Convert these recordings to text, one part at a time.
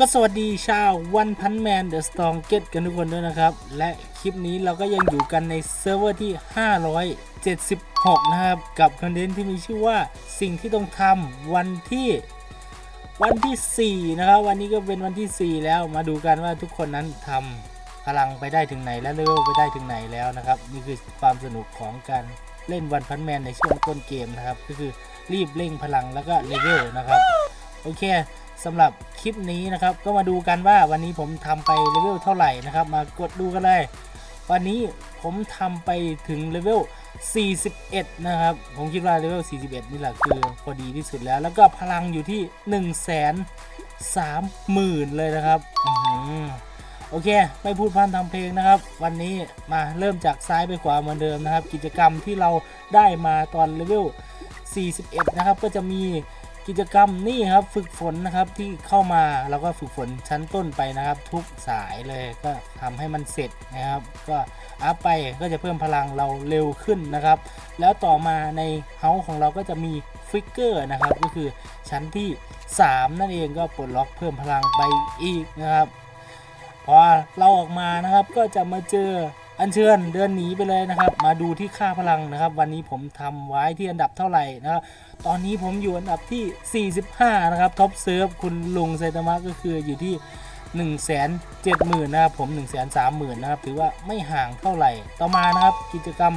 ก็สวัสดีชาววันพันแมนเดอะสตองเก็ตกันทุกคนด้วยนะครับ และคลิปนี้เราก็ยังอยู่กันในเซิร์ฟเวอร์ที่ 576 นะครับ กับคอนเทนต์ที่มีชื่อว่าสิ่งที่ต้องทำวันที่วันที่ 4 นะครับ วันนี้ก็เป็นวันที่ 4 แล้วมาดูกันว่าทุกคนนั้นทำพลังไปได้ถึงไหนและเลเวลไปได้ถึงไหนแล้วนะครับ นี่คือความสนุกของการเล่นวันพันแมนในช่วงต้นเกมนะครับ ก็คือรีบเร่งพลังแล้วก็เลเวลนะครับ โอเค สำหรับคลิปนี้นะครับ ก็มาดูกันว่าวันนี้ผมทำไปเลเวลเท่าไหร่นะครับ มากดดูกันเลย วันนี้ผมทำไปถึงเลเวล 41 นะครับ ผมคิดว่าเลเวล 41 นี่แหละคือพอดีที่สุดแล้ว แล้วก็พลังอยู่ที่1 3 0 0 0 0 เลยนะครับอโอเค ไม่พูดพร่ำทำเพลงนะครับ วันนี้มาเริ่มจากซ้ายไปขวาเหมือนเดิมนะครับ กิจกรรมที่เราได้มาตอนเลเวล 41 นะครับ ก็จะมี กิจกรรมนี่ครับฝึกฝนนะครับที่เข้ามาเราก็ฝึกฝนชั้นต้นไปนะครับ ทุกสายเลยก็ทำให้มันเสร็จนะครับ ก็อัพไปก็จะเพิ่มพลังเราเร็วขึ้นนะครับ แล้วต่อมาในเฮาของเราก็จะมีฟิกเกอร์นะครับ ก็คือชั้นที่ 3 นั่นเองก็ปลดล็อกเพิ่มพลังไปอีกนะครับ พอเราออกมานะครับก็จะมาเจอ อัญเชิญเดินหนีไปเลยนะครับ มาดูที่ค่าพลังนะครับ วันนี้ผมทำไว้ที่อันดับเท่าไหร่นะครับตอนนี้ผมอยู่อันดับที่ 45 นะครับท็อปเซิร์ฟคุณลุงไซตามะก็คืออยู่ที่1 7 0 0 0 0นะครับผม1 3 0 0 0 0นะครับถือว่าไม่ห่างเท่าไหร่ต่อมานะครับกิจกรรม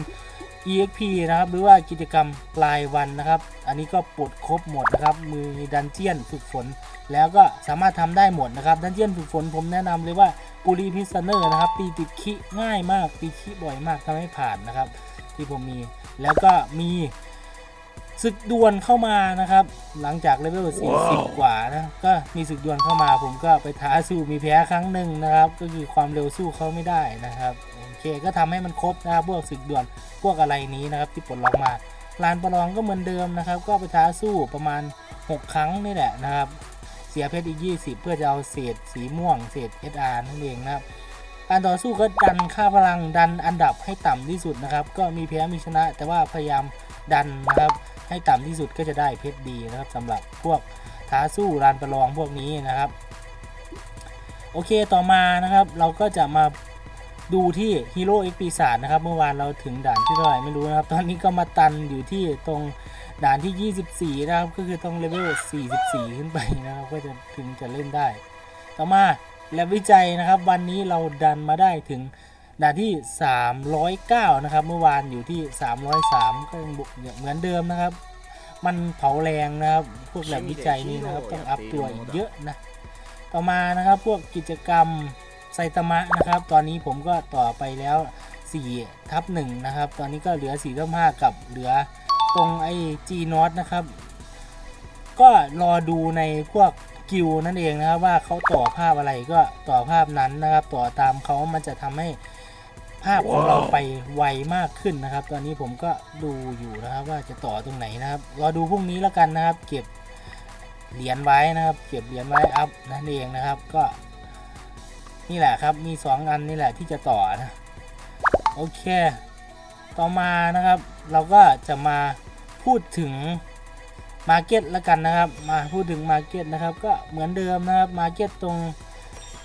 EXP นะครับ หรือว่ากิจกรรมปลายวันนะครับ อันนี้ก็ปลดครบหมดนะครับ มือดันเจียนฝึกฝน แล้วก็สามารถทำได้หมดนะครับ ดันเจียนฝึกฝนผมแนะนำเลยว่าปูรีพิซเนอร์นะครับ ตีติดคิง่ายมาก ตีคิบ่อยมากทำให้ผ่านนะครับ ที่ผมมี แล้วก็มีศึกดวลเข้ามานะครับ หลังจากเลเวล40 กว่านะก็มีศึกดวลเข้ามา ผมก็ไปท้าสู้มีแพ้ครั้งหนึ่งนะครับ ก็คือความเร็วสู้เขาไม่ได้นะครับโอ เคก็ทำให้มันครบนะครับพวกศึกดวลพวกอะไรนี้นะครับที่ปลดล็อกมาลานประลองก็เหมือนเดิมนะครับ ก็ไปท้าสู้ประมาณ 6 ครั้งนี่แหละนะครับ เสียเพชรอีก 20 เพื่อจะเอาเศษสีม่วงเศษ SR นั่นเองนะครับการต่อสู้ก็ดันค่าพลังดันอันดับให้ต่ำที่สุดนะครับ ก็มีแพ้มีชนะ แต่ว่าพยายามดันนะครับให้ต่ำที่สุดก็จะได้เพชรดีนะครับสำหรับพวกท้าสู้ลานประลองพวกนี้นะครับ โอเคต่อมานะครับ เราก็จะมา ดูที่ฮีโร่เอ็กปีศาจนะครับ เมื่อวานเราถึงด่านที่เท่าไหร่ไม่รู้นะครับ ตอนนี้ก็มาตันอยู่ที่ตรงด่านที่ 24 นะครับ ก็คือต้องเลเวล 44 ขึ้นไปนะครับ ก็จะถึงจะเล่นได้ ต่อมาแลบวิจัยนะครับ วันนี้เราดันมาได้ถึงด่านที่ 309 นะครับ เมื่อวานอยู่ที่ 303 ก็ยังเหมือนเดิมนะครับ มันเผาแรงนะครับ พวกแลบวิจัยนี่นะครับต้องอัพตัวเยอะนะ ต่อมานะครับพวกกิจกรรม ไซตามะนะครับ ตอนนี้ผมก็ต่อไปแล้ว4ทับ1นะครับ ตอนนี้ก็เหลือ4ทับ5กับเหลือตรงไอ้ G n o t นะครับ ก็รอดูในพวกกิวนั่นเองนะครับ ว่าเขาต่อภาพอะไรก็ต่อภาพนั้นนะครับ ต่อตามเขามันจะทำให้ภาพของเราไปไวมากขึ้นนะครับ ตอนนี้ผมก็ดูอยู่นะครับ ว่าจะต่อตรงไหนนะครับ รอดูพรุ่งนี้แล้วกันนะครับ เก็บเหรียญไว้นะครับ เก็บเหรียญไว้อัพนั่นเองนะครับ ก็ นี่แหละครับมี 2 อันนี่แหละที่จะต่อนะโอเค ต่อมานะครับ เราก็จะมาพูดถึงมาร์เก็ตแล้วกันนะครับ มาพูดถึงมาร์เก็ตนะครับ ก็เหมือนเดิมนะครับมาร์เก็ตตรง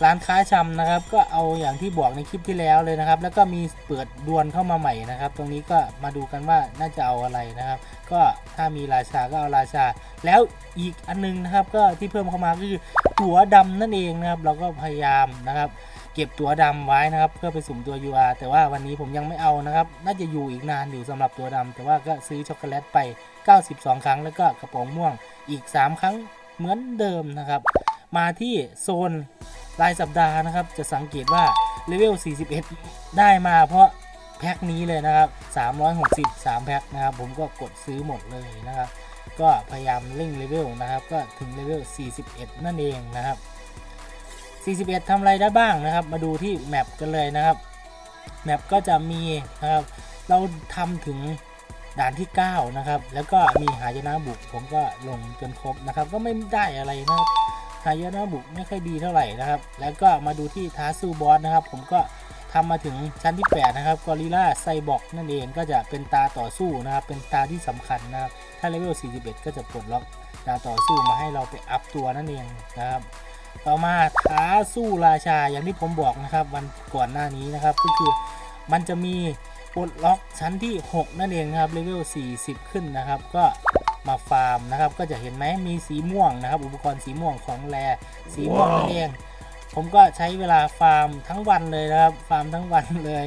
ร้านค้าชำนะครับ ก็เอาอย่างที่บอกในคลิปที่แล้วเลยนะครับ แล้วก็มีเปิดดวลเข้ามาใหม่นะครับ ตรงนี้ก็มาดูกันว่าน่าจะเอาอะไรนะครับ ก็ถ้ามีราชาก็เอาราชา แล้วอีกอันนึงนะครับ ก็ที่เพิ่มเข้ามาก็คือตั๋วดำนั่นเองนะครับ เราก็พยายามนะครับ เก็บตั๋วดำไว้นะครับ เพื่อไปสุ่มตัว UR แต่ว่าวันนี้ผมยังไม่เอานะครับ น่าจะอยู่อีกนานอยู่สำหรับตัวดำแต่ว่าก็ซื้อช็อกโกแลตไป 92 ครั้ง แล้วก็กระป๋องม่วงอีก 3 ครั้งเหมือนเดิมนะครับ มาที่โซน รายสัปดาห์นะครับ จะสังเกตว่าเลเวล 41 ได้มาเพราะแพ็คนี้เลยนะครับ 363 แพ็คนะครับ ผมก็กดซื้อหมดเลยนะครับ ก็พยายามเร่งเลเวลนะครับ ก็ถึงเลเวล 41 นั่นเองนะครับ 41 ทำอะไรได้บ้างนะครับ มาดูที่แมปกันเลยนะครับ แมปก็จะมีนะครับ เราทำถึงด่านที่ 9 นะครับ แล้วก็มีหายนะบุก ผมก็ลงจนครบนะครับ ก็ไม่ได้อะไรนะครับ หายนะบุกไม่ค่อยดีเท่าไหร่นะครับ แล้วก็มาดูที่ท้าสู้บอสนะครับ ผมก็ทำมาถึงชั้นที่ 8 นะครับกอริล่าไซบอกนั่นเองก็จะเป็นตาต่อสู้นะครับ เป็นตาที่สำคัญนะครับ ถ้าเลเวล 41 ก็จะปลดล็อกตาต่อสู้มาให้เราไปอัพตัวนั่นเองนะครับ ต่อมาท้าสู้ราชาอย่างที่ผมบอกนะครับ วันก่อนหน้านี้นะครับ ก็คือมันจะมีปลดล็อกชั้นที่ 6 นั่นเองนะครับเลเวล 40 ขึ้นนะครับ ก็ มาฟาร์มนะครับ ก็จะเห็นไหมมีสีม่วงนะครับ อุปกรณ์สีม่วงของแรสีม่วงนั่นเองผมก็ใช้เวลาฟาร์มทั้งวันเลยนะครับ ฟาร์มทั้งวันเลย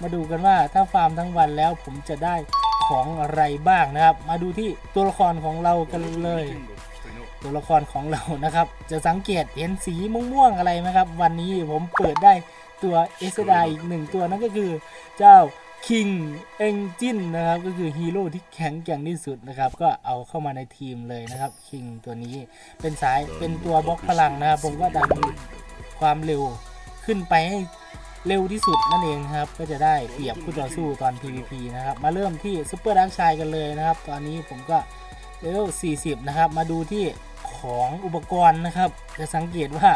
มาดูกันว่าถ้าฟาร์มทั้งวันแล้วผมจะได้ของอะไรบ้างนะครับ มาดูที่ตัวละครของเรากันเลย ตัวละครของเรานะครับ จะสังเกตเห็นสีม่วงๆอะไรไหมครับ วันนี้ผมเปิดได้ตัวเอสดาอีกหนึ่งตัวนั่นก็คือเจ้า King Engine นะครับก็คือฮีโร่ที่แข็งแกร่งที่สุดนะครับก็เอาเข้ามาในทีมเลยนะครับ King ตัวนี้เป็นสายเป็นตัวบล็อกพลังนะครับผมก็ดันความเร็วขึ้นไปให้เร็วที่สุดนั่นเองครับ ก็จะได้เปรียบคู่ต่อสู้ตอน PVP นะครับ มาเริ่มที่ซุปเปอร์ดักชายกันเลยนะครับ ตอนนี้ผมก็เลเวล40 นะครับ มาดูที่ของอุปกรณ์นะครับ จะสังเกตว่า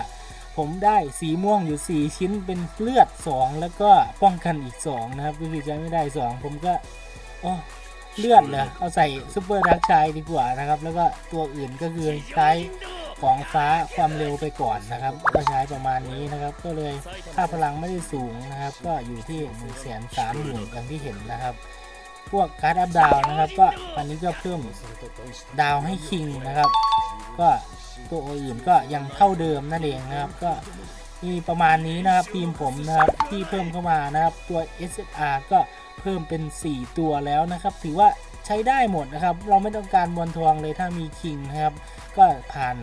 ผมได้สีม่วงอยู่ 4 ชิ้นเป็นเลือด 2 แล้วก็ป้องกันอีก 2 นะครับ ก็คือใช้ไม่ได้ 2 ผมก็โอ้เลือดเลยเอาใส่ซูเปอร์ดักชายดีกว่านะครับ แล้วก็ตัวอื่นก็คือใช้ของฟ้าความเร็วไปก่อนนะครับก็ใช้ประมาณนี้นะครับ ก็เลยค่าพลังไม่ได้สูงนะครับ ก็อยู่ที่1นึ่งแสนสามหมื่นอย่างที่เห็นนะครับ พวกการ์ดอัพดาวนะครับ ก็อันนี้ก็เพิ่มดาวให้คิงนะครับ ก็ตัวอื่นก็ยังเท่าเดิมนั่นเองนะครับ ก็มีประมาณนี้นะครับทีมผมนะครับที่เพิ่มเข้ามานะครับตัว SSR ก็เพิ่มเป็น 4 ตัวแล้วนะครับ ถือว่าใช้ได้หมดนะครับ เราไม่ต้องการบอลทองเลยถ้ามีคิงนะครับ ก็ผ่าน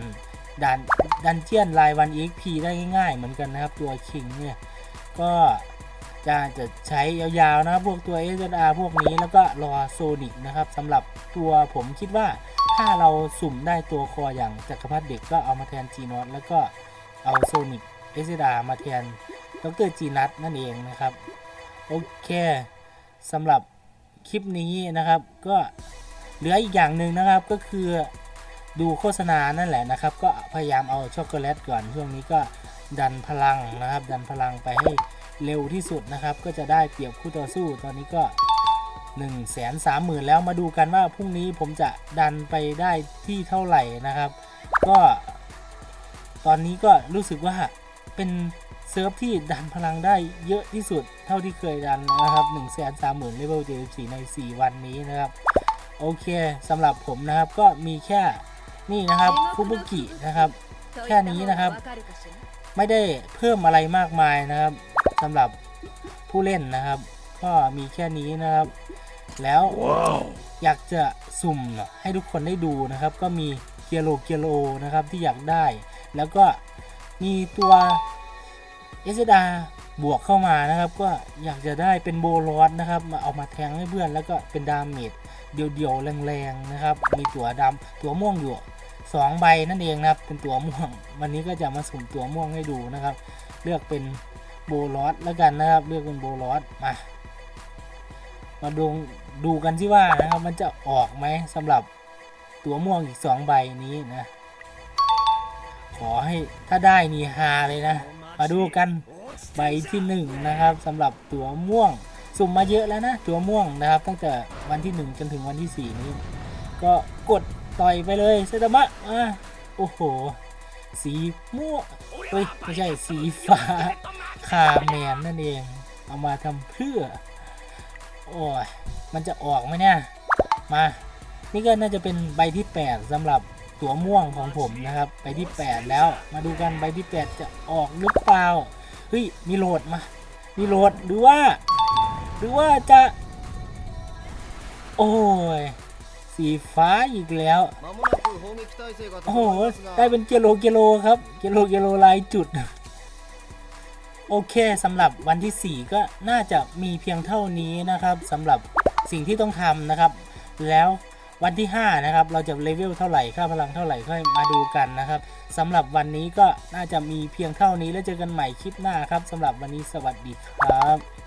ดันดันเจียนรายวัน EXP ได้ง่ายๆ เหมือนกันนะครับ ตัวคิงเนี่ยก็ จะจะใช้ยาวๆนะครับพวกตัว SSR พวกนี้แล้วก็รอโซนิกนะครับสำหรับตัวผมคิดว่าถ้าเราสุ่มได้ตัวคออย่างจักรพรรดิเด็กก็เอามาแทน G n o t แล้วก็เอาโซนิก SSR มาแทนดรจีนัทนั่นเองนะครับโอเคสำหรับคลิปนี้นะครับก็เหลืออีกอย่างหนึ่งนะครับก็คือดูโฆษณานั่นแหละนะครับ ก็พยายามเอาช็อกโกแลตก่อนช่วงนี้ก็ดันพลังนะครับ ดันพลังไปให้ เร็วที่สุดนะครับ ก็จะได้เปรียบคู่ต่อสู้ตอนนี้ก็1นึ่งแสนสามหมื่นแล้วมาดูกันว่าพรุ่งนี้ผมจะดันไปได้ที่เท่าไหร่นะครับ ก็ ตอนนี้ก็รู้สึกว่าเป็นเซิร์ฟที่ดันพลังได้เยอะที่สุดเท่าที่เคยดันนะครับ1นึ่งแสนสามหมื่นเลเวล74ใน 4 วันนี้นะครับ โอเคสำหรับผมนะครับก็มีแค่นี่นะครับคุบุกินะครับ แค่นี้นะครับ ไม่ได้เพิ่มอะไรมากมายนะครับ สำหรับผู้เล่นนะครับ ก็มีแค่นี้นะครับ แล้วอยากจะสุ่มให้ทุกคนได้ดูนะครับ ก็มีเกียโลเกียโลนะครับที่อยากได้ แล้วก็มีตัวเอสดาบวกเข้ามานะครับ ก็อยากจะได้เป็นโบลอสนะครับมาเอามาแทงให้เพื่อนแล้วก็เป็นดาเมจเดียวๆแรงๆนะครับ มีตัวดำตัวม่วงอยู่สองใบนั่นเองนะครับ เป็นตัวม่วง วันนี้ก็จะมาสุ่มตัวม่วงให้ดูนะครับ เลือกเป็น โบลอสแล้วกันนะครับ เลือกเป็นโบลอสมามาดูดูกันที่ว่านะครับมันจะออกไหมสำหรับตัวม่วงอีกสองใบนี้นะ ขอให้ถ้าได้นี่ฮาเลยนะ มาดูกันใบที่หนึ่งนะครับสำหรับตัวม่วงสุ่มมาเยอะแล้วนะตัวม่วงนะครับตั้งแต่วันที่หนึ่งจนถึงวันที่สี่นี้ ก็กดต่อยไปเลยเซตามะอะโอ้โห สีม่วงเฮ้ยไม่ใช่สีฟ้า คาแมนนั่นเอง เอามาทำเพื่อ โอ้ย มันจะออกไหมเนี่ย มา นี่ก็น่าจะเป็นใบที่ 8สำหรับตัวม่วงของผมนะครับ ใบที่ 8 แล้ว มาดูกันใบที่ 8 จะออกหรือเปล่า เฮ้ย มีโหลดมา มีโหลด หรือว่า หรือว่าจะ โอ้ย สีฟ้าอีกแล้ว โอ้โห ได้เป็นเกโลเกโลครับ เกโลเกโลลายจุด โอเคสำหรับวันที่ 4 ก็น่าจะมีเพียงเท่านี้นะครับสำหรับสิ่งที่ต้องทำนะครับ แล้ววันที่ 5 นะครับ เราจะเลเวลเท่าไหร่ค่าพลังเท่าไหร่ค่อยมาดูกันนะครับสำหรับวันนี้ก็น่าจะมีเพียงเท่านี้แล้วเจอกันใหม่คลิปหน้าครับสำหรับวันนี้สวัสดีครับ